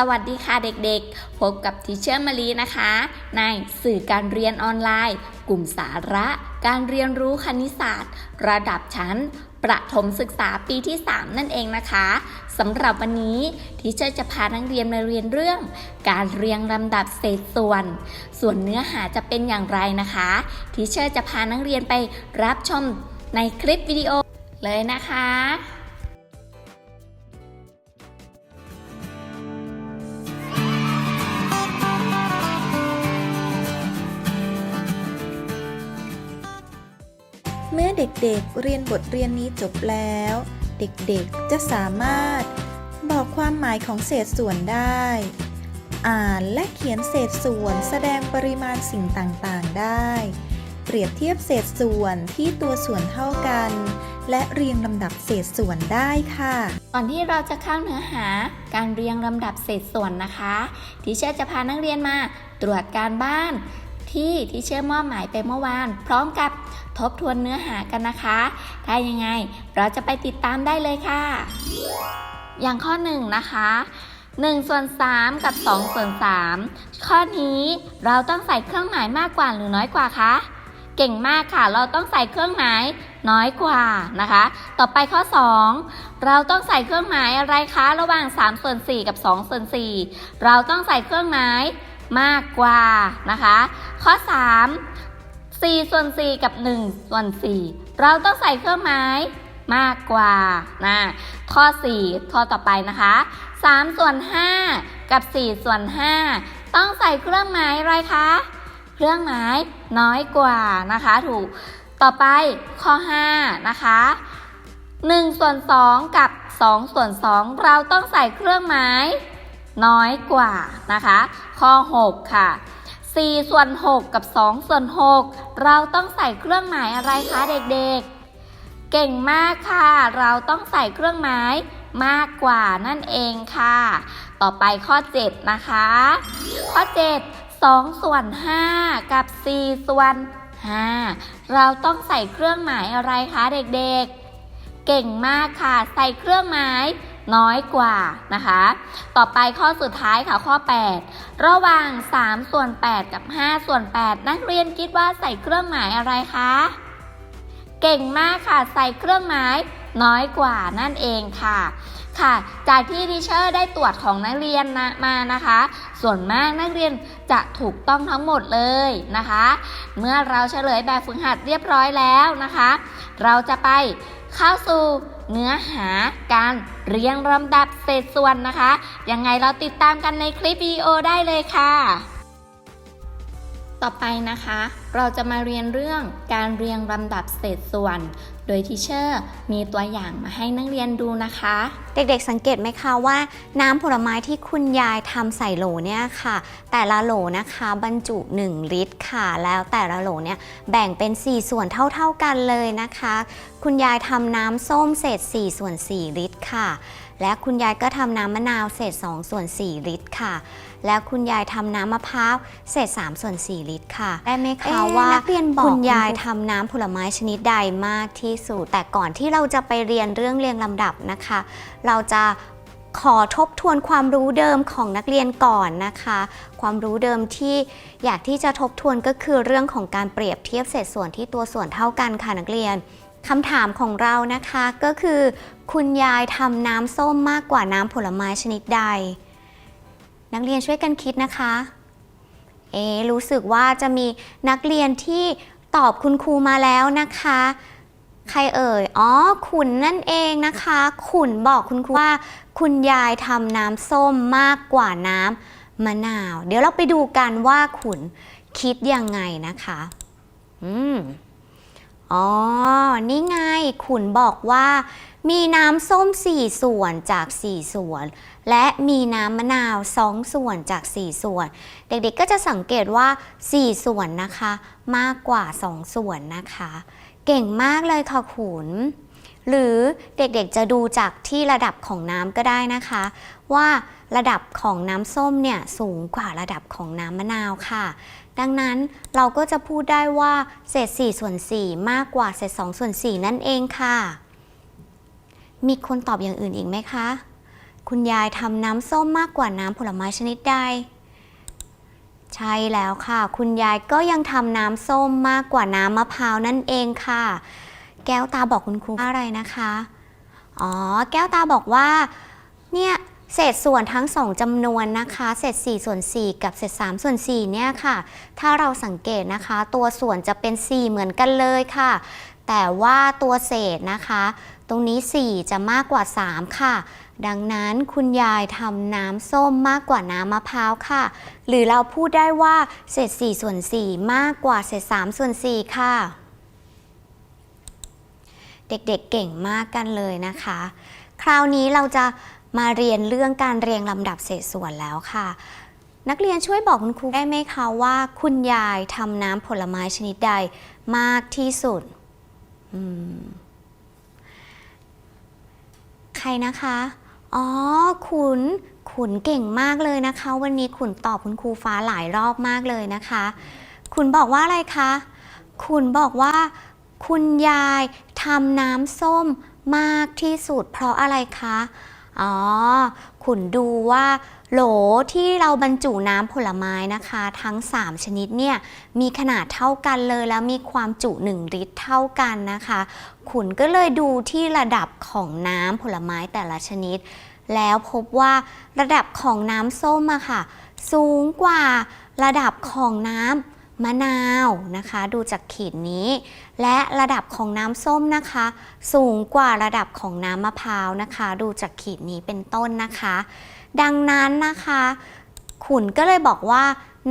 สวัสดีค่ะเด็กๆ พบกับทิเชอร์มารีนะคะ ในสื่อการเรียนออนไลน์ กลุ่มสาระ การเรียนรู้คณิตศาสตร์ ระดับชั้น ประถมศึกษาปีที่ 3 นั่นเองนะคะสำหรับวันนี้ทิเชอร์จะพานักเรียนมาเรียนเรื่อง การเรียงลำดับเศษส่วน ส่วนเนื้อหาจะเป็นอย่างไรนะคะทิเชอร์จะพานักเรียนไปรับชมในคลิปวิดีโอเลยนะคะ มื่อเด็กๆเรียนบทเรียนนี้จบแล้ว เด็กๆจะสามารถบอกความหมายของเศษส่วนได้ อ่านและเขียนเศษส่วนแสดงปริมาณสิ่งต่างๆได้ เปรียบเทียบเศษส่วนที่ตัวส่วนเท่ากัน และเรียงลำดับเศษส่วนได้ค่ะ ก่อนที่เราจะเข้าเนื้อหาการเรียงลำดับเศษส่วนนะคะ ทีเชอร์จะพานักเรียนมาตรวจการบ้าน ที่ที่เชอร์มอบหมายไปเมื่อวาน พร้อมกับทบทวนเนื้อหากันนะคะ ถ้ายังไงเราจะไปติดตามได้เลยค่ะ อย่างข้อ1นงนะคะ1ส่วน3กับ2ส่วน3ข้อนี้เราต้องใส่เครื่องหมายมากกว่าหรือน้อยกว่าคะเก่งมากค่ะ เราต้องใส่เครื่องหมายน้อยกว่านะคะ ต่อไปข้อ 2 เราต้องใส่เครื่องหมายอะไรคะ ระหว่าง3ส่วน4กับ2ส่วน4เราต้องใส่เครื่องหมาย มากกว่านะคะ ข้อ 3 4ส่วน4กับ1ส่วน4เราต้องใส่เครื่องหมายมากกว่านะข้อ 4 ข้อต่อไปนะคะ 3 ส่วน 5 กับ 4 ส่วน 5 ต้องใส่เครื่องหมายอะไรคะ เครื่องหมายน้อยกว่านะคะ ถูก ต่อไปข้อ 5 นะคะ 1 ส่วน 2 กับ 2 ส่วน 2 เราต้องใส่เครื่องหมาย น้อยกว่านะคะ ข้อ 6 ค่ะ 4 ส่วน 6 กับ 2 ส่วน 6 เราต้องใส่เครื่องหมายอะไรคะเด็กๆ เก่งมากค่ะ เราต้องใส่เครื่องหมายมากกว่านั่นเองค่ะ ต่อไปข้อ 7 นะคะ ข้อ 7 2 ส่วน 5 กับ 4 ส่วน 5 เราต้องใส่เครื่องหมายอะไรคะเด็กๆ เก่งมากค่ะ ใส่เครื่องหมาย น้อยกว่านะคะ ต่อไปข้อสุดท้ายค่ะข้อ 8 ระหว่าง 3 ส่วน 8 กับ 5 ส่วน 8 นักเรียนคิดว่าใส่เครื่องหมายอะไรคะ เก่งมากค่ะ ใส่เครื่องหมายน้อยกว่านั่นเองค่ะค่ะ จากที่ดิเชอร์ได้ตรวจของนักเรียนนะมานะคะ ส่วนมากนักเรียนจะถูกต้องทั้งหมดเลยนะคะ เมื่อเราเฉลยแบบฝึกหัดเรียบร้อยแล้วนะคะ เราจะไปเข้าสู่ เนื้อหาการเรียงลำดับเศษส่วนนะคะ ยังไงเราติดตามกันในคลิปวิดีโอได้เลยค่ะ ต่อไปนะคะ เราจะมาเรียนเรื่องการเรียงลำดับเศษส่วน โดยทิเชอร์มีตัวอย่างมาให้นักเรียนดูนะคะ เด็กๆสังเกตไหมคะว่า น้ำผลไม้ที่คุณยายทำใส่โหลเนี่ยค่ะ แต่ละโหลนะคะบรรจุ 1 ลิตรค่ะ แล้วแต่ละโหลเนี่ยแบ่งเป็น 4 ส่วนเท่าๆกันเลยนะคะ คุณยายทำน้ำส้มเศษ 4 ส่วน 4 ลิตรค่ะ และคุณยายก็ทำน้ำมะนาวเศษ 2 ส่วน 4 ลิตรค่ะ แล้วคุณยายทำน้ำมะพร้าวเศษ3ส่วน4ลิตรค่ะ ได้ไหมคะเอ๊ะว่านักเรียนบอกคุณยายคุณครูทำน้ำผลไม้ชนิดใดมากที่สุด แต่ก่อนที่เราจะไปเรียนเรื่องเรียงลำดับนะคะ เราจะขอทบทวนความรู้เดิมของนักเรียนก่อนนะคะ ความรู้เดิมที่อยากที่จะทบทวนก็คือเรื่องของการเปรียบเทียบเศษส่วนที่ตัวส่วนเท่ากันค่ะนักเรียนคำถามของเรานะคะก็คือ คุณยายทำน้ำส้มมากกว่าน้ำผลไม้ชนิดใด นักเรียนช่วยกันคิดนะคะ เอะรู้สึกว่าจะมีนักเรียนที่ตอบคุณครูมาแล้วนะคะ ใครเอ่ย อ๋อ ขุนนั่นเองนะคะ ขุนบอกคุณครูว่า คุณยายทำน้ำส้มมากกว่าน้ำมะนาว เดี๋ยวเราไปดูกันว่าขุนคิดยังไงนะคะ อืมอ๋อ นี่ไง ขุนบอกว่า มีน้ำส้ม 4 ส่วนจาก 4 ส่วน และมีน้ำมะนาว 2 ส่วนจาก 4 ส่วน เด็กๆก็จะสังเกตว่า 4 ส่วนนะคะ มากกว่า 2 ส่วนนะคะ เก่งมากเลยค่ะขุนหรือเด็กๆจะดูจากที่ระดับของน้ำก็ได้นะคะ ว่าระดับของน้ำส้มเนี่ยสูงกว่าระดับของน้ำมะนาวค่ะ ดังนั้นเราก็จะพูดได้ว่าเศษ4ส่วน4มากกว่าเศษ2ส่วน4นั่นเองค่ะ มีคนตอบอย่างอื่นอีกไหมคะ คุณยายทำน้ำส้มมากกว่าน้ำผลไม้ชนิดใด ใช่แล้วค่ะ คุณยายก็ยังทำน้ำส้มมากกว่าน้ำมะพร้าวนั่นเองค่ะ แก้วตาบอกคุณครูอะไรนะคะ อ๋อ แก้วตาบอกว่า เนี่ยเศษส่วนทั้งสองจำนวนนะคะ เศษ4ส่วน 4 กับเศษ3ส่วน4เนี่ยค่ะ ถ้าเราสังเกตนะคะ ตัวส่วนจะเป็น 4 เหมือนกันเลยค่ะ แต่ว่าตัวเศษนะคะ ตรงนี้ 4 จะมากกว่า 3 ค่ะ ดังนั้นคุณยายทำน้ำส้มมากกว่าน้ำมะพร้าวค่ะ หรือเราพูดได้ว่าเศษ4ส่วน4มากกว่าเศษ3ส่วน4ค่ะ เด็กๆเเก่งมากกันเลยนะคะ คราวนี้เราจะมาเรียนเรื่องการเรียงลำดับเศษส่วนแล้วค่ะ นักเรียนช่วยบอกคุณครูได้ไหมคะว่า คุณยายทำน้ำผลไม้ชนิดใดมากที่สุด อืม ใครนะคะ อ๋อ ขุน ขุนเก่งมากเลยนะคะ วันนี้ขุนตอบคุณครูฟ้าหลายรอบมากเลยนะคะ ขุนบอกว่าอะไรคะ ขุนบอกว่า คุณยายทำน้ำส้มมากที่สุดเพราะอะไรคะ อ๋อ ขุนดูว่าโหลที่เราบรรจุน้ำผลไม้นะคะ ทั้ง 3 ชนิดเนี่ยมีขนาดเท่ากันเลยแล้วมีความจุ 1 ลิตรเท่ากันนะคะ ขุนก็เลยดูที่ระดับของน้ำผลไม้แต่ละชนิด แล้วพบว่าระดับของน้ำส้มอะค่ะ สูงกว่าระดับของน้ำ มะนาวนะคะ ดูจากขีดนี้ และระดับของน้ำส้มนะคะ สูงกว่าระดับของน้ำมะพร้าวนะคะ ดูจากขีดนี้เป็นต้นนะคะ ดังนั้นนะคะ ขุนก็เลยบอกว่า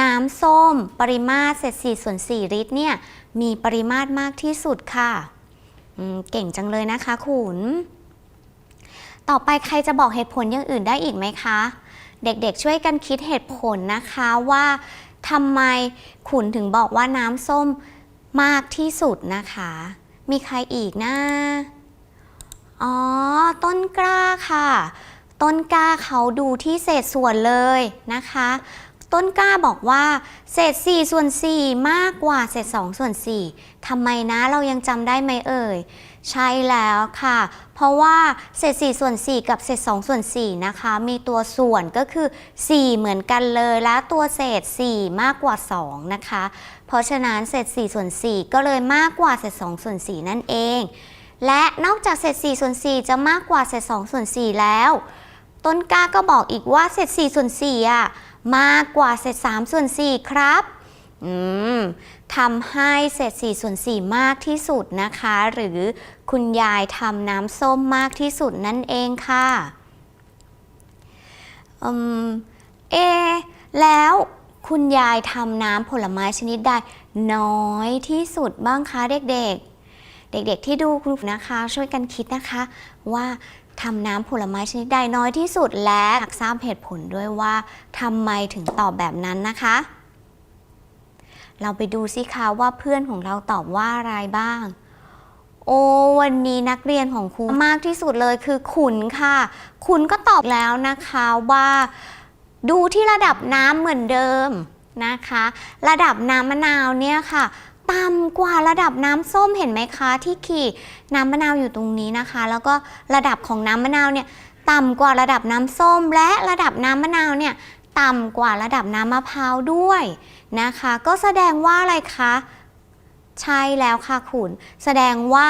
น้ำส้มปริมาตรเศษ4ส่วน4ลิตรเนี่ยมีปริมาตรมากที่สุดค่ะเก่งจังเลยนะคะ ขุน ต่อไปใครจะบอกเหตุผลอย่างอื่นได้อีกไหมคะ เด็กๆช่วยกันคิดเหตุผลนะคะว่า ทำไมขุนถึงบอกว่าน้ำส้มมากที่สุดนะคะ มีใครอีกนะ อ๋อ ต้นกล้าค่ะ ต้นกล้าเขาดูที่เศษส่วนเลยนะคะ ต้นกล้าบอกว่า เศษ4ส่วน4มากกว่าเศษ2ส่วน4ทำไมนะเรายังจำได้ไหมเอ่ย ใช่แล้วค่ะ เพราะว่าเศษ4ส่วน4กับเศษ2ส่วน4นะคะ มีตัวส่วนก็คือ 4 เหมือนกันเลย และตัวเศษ 4 มากกว่า 2 นะคะ เพราะฉะนั้นเศษ4ส่วน4ก็เลยมากกว่าเศษ2ส่วน4นั่นเอง และนอกจากเศษ4ส่วน4จะมากกว่าเศษ2ส่วน4แล้ว ต้นกล้าก็บอกอีกว่าเศษ4ส่วน4อะมากกว่าเศษ3ส่วน4ครับอืมทำให้เศษ4ส่วน4มากที่สุดนะคะ หรือคุณยายทำน้ำส้มมากที่สุดนั่นเองค่ะอืมเอะแล้วคุณยายทำน้ำผลไม้ชนิดใดน้อยที่สุดบ้างคะเด็กๆ เด็กๆที่ดูคุณนะคะ ช่วยกันคิดนะคะว่า ทำน้ำผลไม้ชนิดใดน้อยที่สุดและอยากทราบเหตุผลด้วยว่าทำไมถึงตอบแบบนั้นนะคะ เราไปดูสิคะว่าเพื่อนของเราตอบว่าอะไรบ้าง โอ้วันนี้นักเรียนของครูมากที่สุดเลยคือขุนค่ะ ขุนก็ตอบแล้วนะคะว่า ดูที่ระดับน้ำเหมือนเดิมนะคะ ระดับน้ำมะนาวเนี่ยค่ะ ต่ำกว่าระดับน้ำส้มเห็นไหมคะที่ขีดน้ำมะนาวอยู่ตรงนี้นะคะ แล้วก็ระดับของน้ำมะนาวเนี่ยต่ำกว่าระดับน้ำส้ม และระดับน้ำมะนาวเนี่ยต่ำกว่าระดับน้ำมะพร้าวด้วยนะคะ ก็แสดงว่าอะไรคะใช่แล้วค่ะคุณแสดงว่า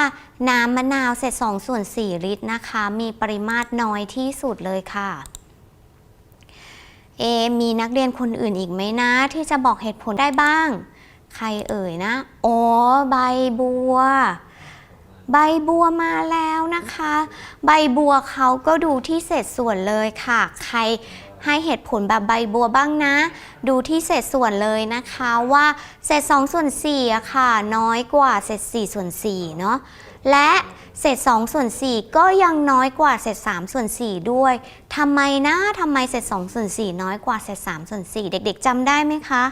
น้ำมะนาวเศษ2ส่วน4ลิตรนะคะ มีปริมาตรน้อยที่สุดเลยค่ะเอมีนักเรียนคนอื่นอีกไหมนะ ที่จะบอกเหตุผลได้บ้าง ใครเอ่ยนะ อ๋อ ใบบัว ใบบัวมาแล้วนะคะ ใบบัวเขาก็ดูที่เศษส่วนเลยค่ะ ใครให้เหตุผลแบบใบบัวบ้างนะ ดูที่เศษส่วนเลยนะคะว่าเศษ2ส่วน4อะค่ะ น้อยกว่าเศษ4ส่วน4เนาะและเศษ2ส่วน4ก็ยังน้อยกว่าเศษ3ส่วน4ด้วยทำไมนะทำไมเศษ2ส่วน4น้อยกว่าเศษ3ส่วน4เด็ก ๆจำได้ไหมคะ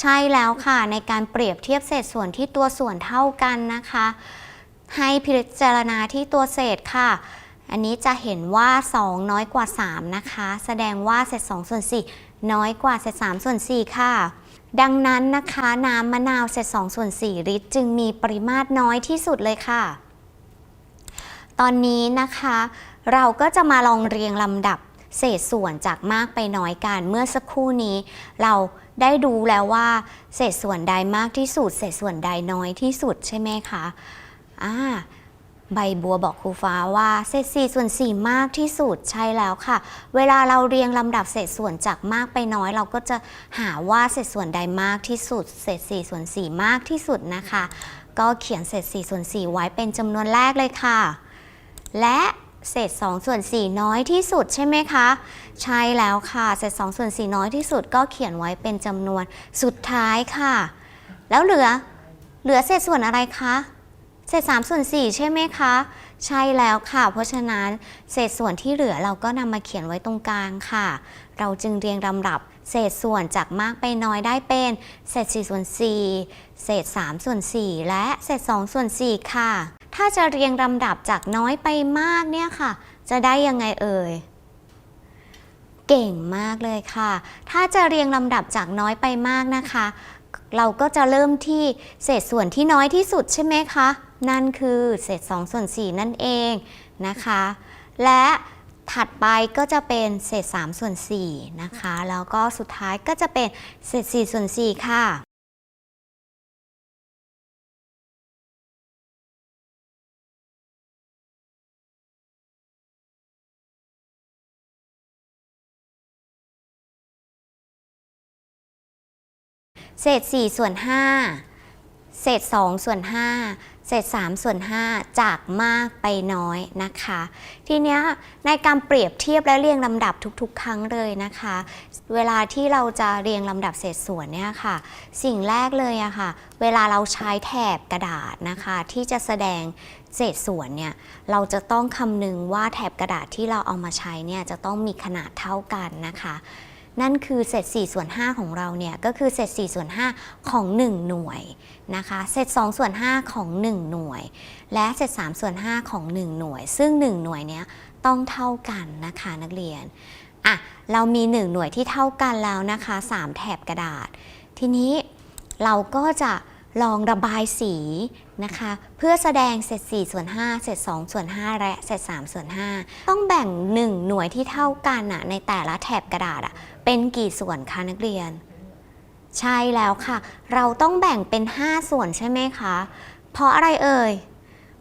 ใช่แล้วค่ะในการเปรียบเทียบเศษส่วนที่ตัวส่วนเท่ากันนะคะ ให้พิจารณาที่ตัวเศษค่ะ อันนี้จะเห็นว่า 2 น้อยกว่า 3 นะคะ แสดงว่าเศษ2ส่วน4น้อยกว่าเศษ3ส่วน4ค่ะ ดังนั้นนะคะน้ำมะนาวเศษ2ส่วน4ลิตร จึงมีปริมาตรน้อยที่สุดเลยค่ะ ตอนนี้นะคะ เราก็จะมาลองเรียงลำดับเศษส่วนจากมากไปน้อยกันเมื่อสักครู่นี้ เรา ได้ดูแล้วว่าเศษส่วนใดมากที่สุด เศษส่วนใดน้อยที่สุดใช่ไหมคะอ่าใบบัวบอกครูฟ้าว่าเศษ4ส่วน4มากที่สุดใช่แล้วค่ะ เวลาเราเรียงลำดับเศษส่วนจากมากไปน้อย เราก็จะหาว่าเศษส่วนใดมากที่สุด เศษ4ส่วน4มากที่สุดนะคะ ก็เขียนเศษ4ส่วน4ไว้เป็นจำนวนแรกเลยค่ะ และ เศษ2ส่วน4น้อยที่สุดใช่ไหมคะ ใช่แล้วค่ะเศษ2ส่วน4น้อยที่สุดก็เขียนไว้เป็นจำนวนสุดท้ายค่ะ แล้วเหลือเหลือเศษส่วนอะไรคะเศษ3ส่วน4ใช่ไหมคะ ใช่แล้วค่ะ เพราะฉะนั้นเศษส่วนที่เหลือเราก็นำมาเขียนไว้ตรงกลางค่ะ เราจึงเรียงลำดับเศษส่วนจากมากไปน้อยได้เป็น เศษ4ส่วน4เศษ3ส่วน4และเศษ2ส่วน4ค่ะ ถ้าจะเรียงลำดับจากน้อยไปมากเนี่ยค่ะ จะได้ยังไงเอ่ย เก่งมากเลยค่ะ ถ้าจะเรียงลำดับจากน้อยไปมากนะคะ เราก็จะเริ่มที่เศษส่วนที่น้อยที่สุดใช่ไหมคะ นั่นคือเศษ2ส่วน4นั่นเองนะคะ และถัดไปก็จะเป็นเศษ3ส่วน4นะคะ แล้วก็สุดท้ายก็จะเป็นเศษ4ส่วน4ค่ะ เศษ4ส่วน5เศษ2ส่วน5เศษ3ส่วน5จากมากไปน้อยนะคะ ทีเนี้ยในการเปรียบเทียบและเรียงลำดับทุกๆ ครั้งเลยนะคะ เวลาที่เราจะเรียงลำดับเศษส่วนเนี่ยค่ะ สิ่งแรกเลยอะค่ะ เวลาเราใช้แถบกระดาษนะคะ ที่จะแสดงเศษส่วนเนี่ยเราจะต้องคำนึงว่าแถบกระดาษที่เราเอามาใช้เนี่ยจะต้องมีขนาดเท่ากันนะคะ นั่นคือเศษ4ส่วน5ของเราเนี่ยก็คือเศษ4ส่วน5ของ 1 หน่วยนะคะเศษ2ส่วน5ของ 1 หน่วย และเศษ3ส่วน5ของ 1 หน่วย ซึ่ง 1 หน่วยเนี้ยต้องเท่ากันนะคะนักเรียนอะเรามี 1 หน่วยที่เท่ากันแล้วนะคะ 3 แถบกระดาษ ทีนี้เราก็จะลองระบายสี นะคะ เพื่อแสดงเศษ4ส่วน5เศษ2ส่วน5และเศษ3ส่วน5ต้องแบ่ง 1 หน่วยที่เท่ากันอะในแต่ละแถบกระดาษอะเป็นกี่ส่วนคะนักเรียน ใช่แล้วค่ะ เราต้องแบ่งเป็น 5 ส่วนใช่ไหมคะ เพราะอะไรเอ่ย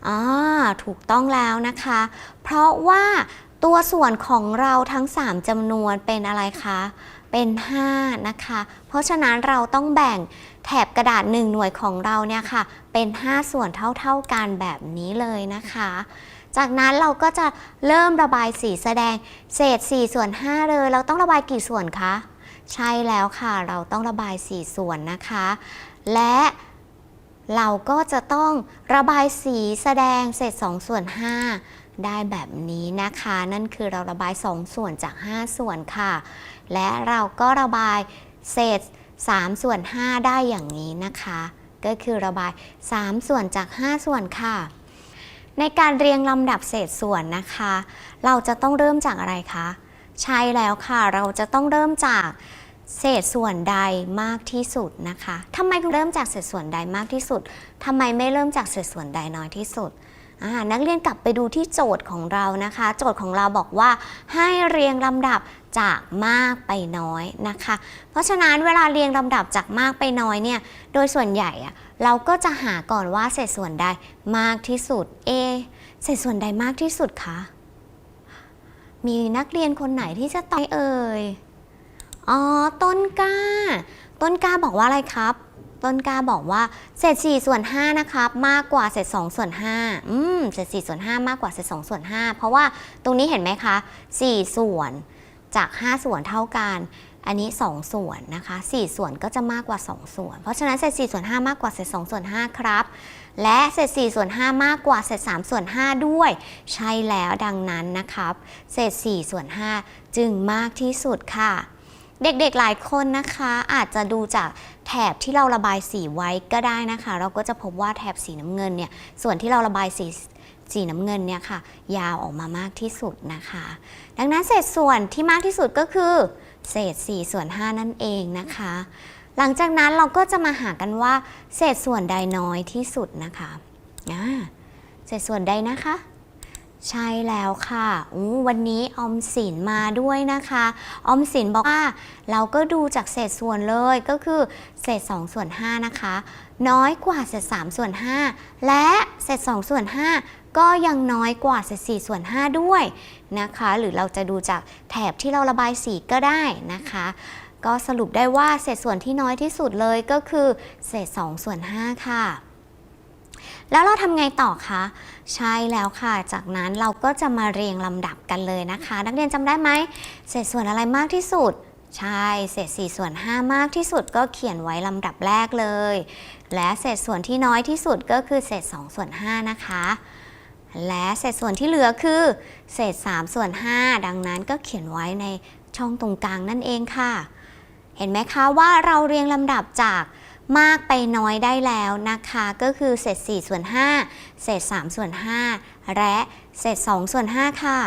อ่าถูกต้องแล้วนะคะ เพราะว่าตัวส่วนของเราทั้ง 3จำนวนเป็นอะไรคะ เป็น 5 นะคะ เพราะฉะนั้นเราต้องแบ่ง แถบกระดาษ 1 หน่วยของเราเนี่ยค่ะ เป็น 5 ส่วนเท่าๆกันแบบนี้เลยนะคะ จากนั้นเราก็จะเริ่มระบายสีแสดงเศษ4ส่วน5เลย เราต้องระบายกี่ส่วนคะ ใช่แล้วค่ะ เราต้องระบาย 4 ส่วนนะคะ และเราก็จะต้องระบายสีแสดงเศษ2ส่วน5ได้แบบนี้นะคะ นั่นคือเราระบาย 2 ส่วนจาก 5 ส่วนค่ะ และเราก็ระบายเศษ 3 ส่วน 5 ได้อย่างนี้นะคะ ก็คือระบาย 3 ส่วนจาก 5 ส่วนค่ะ ในการเรียงลำดับเศษส่วนนะคะ เราจะต้องเริ่มจากอะไรคะ ใช่แล้วค่ะ เราจะต้องเริ่มจากเศษส่วนใดมากที่สุดนะคะทำไมเริ่มจากเศษส่วนใดมากที่สุดทำไมไม่เริ่มจากเศษส่วนใดน้อยที่สุด นักเรียนกลับไปดูที่โจทย์ของเรานะคะ โจทย์ของเราบอกว่าให้เรียงลำดับจากมากไปน้อยนะคะ เพราะฉะนั้นเวลาเรียงลำดับจากมากไปน้อยเนี่ย โดยส่วนใหญ่อะเราก็จะหาก่อนว่าเศษส่วนใดมากที่สุดเอเศษส่วนใดมากที่สุดคะ มีนักเรียนคนไหนที่จะตอบเอ่ย อ๋อ ต้นกล้า ต้นกล้าบอกว่าอะไรครับ ต้นกล้าบอกว่าเศษ4ส่วน5นะครับมากกว่าเศษ2ส่วน5อืมเศษ4ส่วน5มากกว่าเศษ2ส่วน5เพราะว่าตรงนี้เห็นไหมคะ4ส่วนจาก 5 ส่วนเท่ากันอันนี้ 2 ส่วนนะคะ4ส่วนก็จะมากกว่า 2 ส่วน เพราะฉะนั้นเศษ4ส่วน5มากกว่าเศษ2ส่วน5ครับ และเศษ4ส่วน5มากกว่าเศษ3ส่วน5ด้วย ใช่แล้วดังนั้นนะครับ เศษ4ส่วน5จึงมากที่สุดค่ะ เด็กๆหลายคนนะคะ อาจจะดูจากแถบที่เราระบายสีไว้ก็ได้นะคะ เราก็จะพบว่าแถบสีน้ำเงินเนี่ยส่วนที่เราระบายสีสีน้ำเงินเนี่ยค่ะ ยาวออกมามากที่สุดนะคะ ดังนั้นเศษส่วนที่มากที่สุดก็คือ เศษ4ส่วน5นั่นเองนะคะ หลังจากนั้นเราก็จะมาหากันว่า เศษส่วนใดน้อยที่สุดนะคะเศษส่วนใดนะคะ ใช่แล้วค่ะ วันนี้ออมสินมาด้วยนะคะ ออมสินบอกว่าเราก็ดูจากเศษส่วนเลยก็คือเศษ 2 ส่วน 5 นะคะ น้อยกว่าเศษ 3 ส่วน 5 และเศษ 2 ส่วน 5 ก็ยังน้อยกว่าเศษ 4 ส่วน 5 ด้วยนะคะ หรือเราจะดูจากแถบที่เราระบายสีก็ได้นะคะ ก็สรุปได้ว่าเศษส่วนที่น้อยที่สุดเลยก็คือเศษ 2 ส่วน 5 ค่ะ แล้วเราทำไงต่อคะ ใช่แล้วค่ะ จากนั้นเราก็จะมาเรียงลำดับกันเลยนะคะ นักเรียนจำได้ไหมเศษส่วนอะไรมากที่สุด ใช่เศษ4ส่วน5มากที่สุดก็เขียนไว้ลำดับแรกเลย และเศษส่วนที่น้อยที่สุดก็คือเศษ2ส่วน5นะคะและเศษส่วนที่เหลือคือ เศษ 3 ส่วน 5 ดังนั้นก็เขียนไว้ในช่องตรงกลางนั่นเองค่ะ เห็นไหมคะว่าเราเรียงลำดับจาก มากไปน้อยได้แล้วนะคะ ก็คือเศษ4ส่วน5เศษ3ส่วน5และเศษ2ส่วน5ค่ะ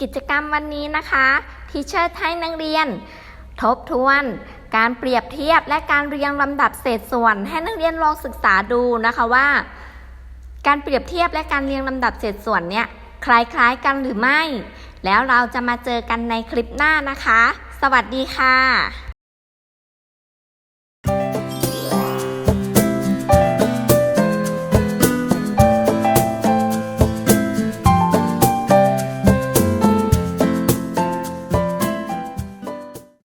กิจกรรมวันนี้นะคะทีเชอร์ให้นักเรียน ทบทวนการเปรียบเทียบและการเรียงลำดับเศษส่วน ให้นักเรียนลองศึกษาดูนะคะว่า การเปรียบเทียบและการเรียงลำดับเศษส่วนเนี่ยคล้ายๆกันหรือไม่ แล้วเราจะมาเจอกันในคลิปหน้านะคะ สวัสดีค่ะ